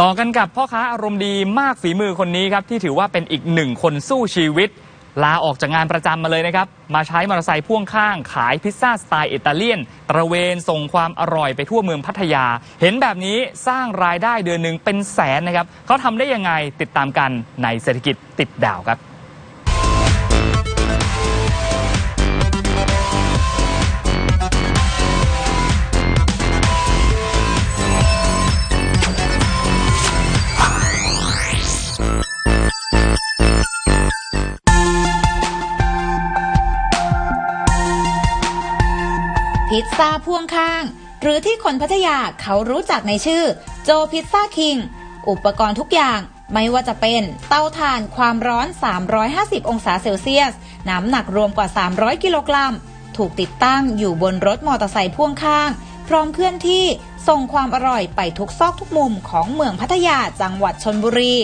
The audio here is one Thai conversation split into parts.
ต่อกันกับพ่อค้าอารมณ์ดีมากฝีมือคนนี้ครับ ที่ถือว่าเป็นอีกหนึ่งคนสู้ชีวิต ลาออกจากงานประจำมาเลยนะครับ มาใช้มอเตอร์ไซค์พ่วงข้าง ขายพิซซ่าสไตล์อิตาเลียน ตระเวนส่งความอร่อยไปทั่วเมืองพัทยา เห็นแบบนี้สร้างรายได้เดือนหนึ่งเป็นแสนนะครับเขาทำได้ยังไงติดตามกันในเศรษฐกิจติดดาวครับ พิซซ่าพ่วงข้าง หรือที่คนพัทยาเขารู้จักในชื่อ โจพิซซ่าคิง อุปกรณ์ทุกอย่างไม่ว่าจะเป็นเตาถ่านความร้อน 350 องศาเซลเซียส น้ำหนักรวมกว่า 300 กิโลกรัม ถูกติดตั้งอยู่บนรถมอเตอร์ไซค์พ่วงข้าง พร้อมเคลื่อนที่ส่งความอร่อยไปทุกซอกทุกมุมของเมืองพัทยาจังหวัดชนบุรี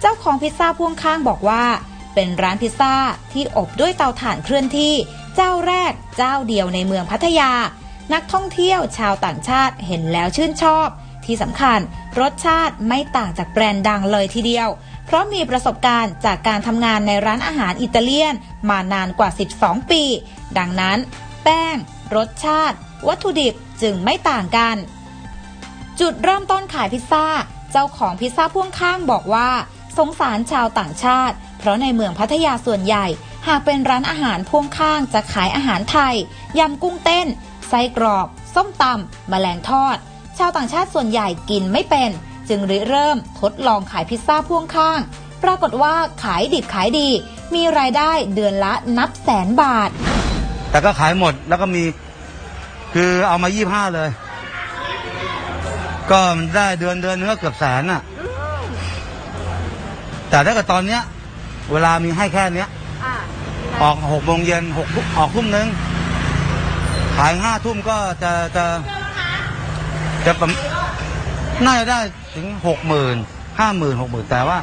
เจ้าของพิซซ่าพ่วงข้างบอกว่า เป็นร้านพิซซ่าที่อบด้วยเตาถ่านเคลื่อนที่ เจ้าแรกเจ้าเดียวในเมืองพัทยา นักท่องเที่ยวชาวต่างชาติเห็นแล้วชื่นชอบ ที่สำคัญรสชาติไม่ต่างจากแบรนด์ดังเลยทีเดียว เพราะมีประสบการณ์จากการทำงานในร้านอาหารอิตาเลียนมานานกว่า 12 ปี ดังนั้น แป้ง รสชาติ วัตถุดิบจึงไม่ต่างกัน จุดเริ่มต้นขายพิซซ่า เจ้าของพิซซ่าพ่วงข้างบอกว่า สงสารชาวต่างชาติ เพราะในเมืองพัทยาส่วนใหญ่ หากเป็นร้านอาหารพ่วงข้างจะขายอาหารไทย ยำกุ้งเต้น ไส้กรอบ ส้มตำแมลงทอด ชาวต่างชาติส่วนใหญ่กินไม่เป็น จึงริเริ่มทดลองขายพิซซ่าพ่วงข้าง ปรากฏว่าขายดิบขายดี มีรายได้เดือนละนับแสนบาท แต่ก็ขายหมดแล้วก็มี คือเอามายี่ห้าเลย ก็มันได้เดือนเดือนนึงก็เกือบแสนอะแต่ถ้าเกิดตอนเนี้ย เวลามีให้แค่เนี้ย ออกหกโมงเย็นหกทุ่มออกทุ่มนึงขายห้าทุ่มก็จะจะจะประมาณน่าจะได้ถึงหกหมื่นห้าหมื่นหกหมื่นแต่ว่า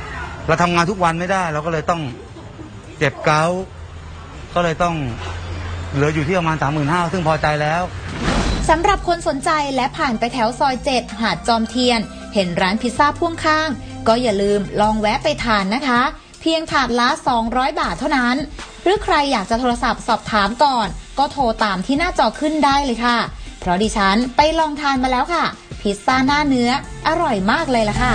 เราทำงานทุกวันไม่ได้ เราก็เลยต้องเจ็บเกาต์ก็เลยต้องเหลืออยู่ที่ประมาณสามหมื่นห้าซึ่งพอใจแล้วสำหรับคนสนใจและผ่านไปแถวซอย7หาดจอมเทียน เห็นร้านพิซซ่าพ่วงข้าง ก็อย่าลืมลองแวะไปทานนะคะ เพียงถาดละ 200 บาทเท่านั้น หรือใครอยากจะโทรศัพท์สอบถามก่อน ก็โทรตามที่หน้าจอขึ้นได้เลยค่ะ เพราะดิฉันไปลองทานมาแล้วค่ะ พิซซ่าหน้าเนื้ออร่อยมากเลยล่ะค่ะ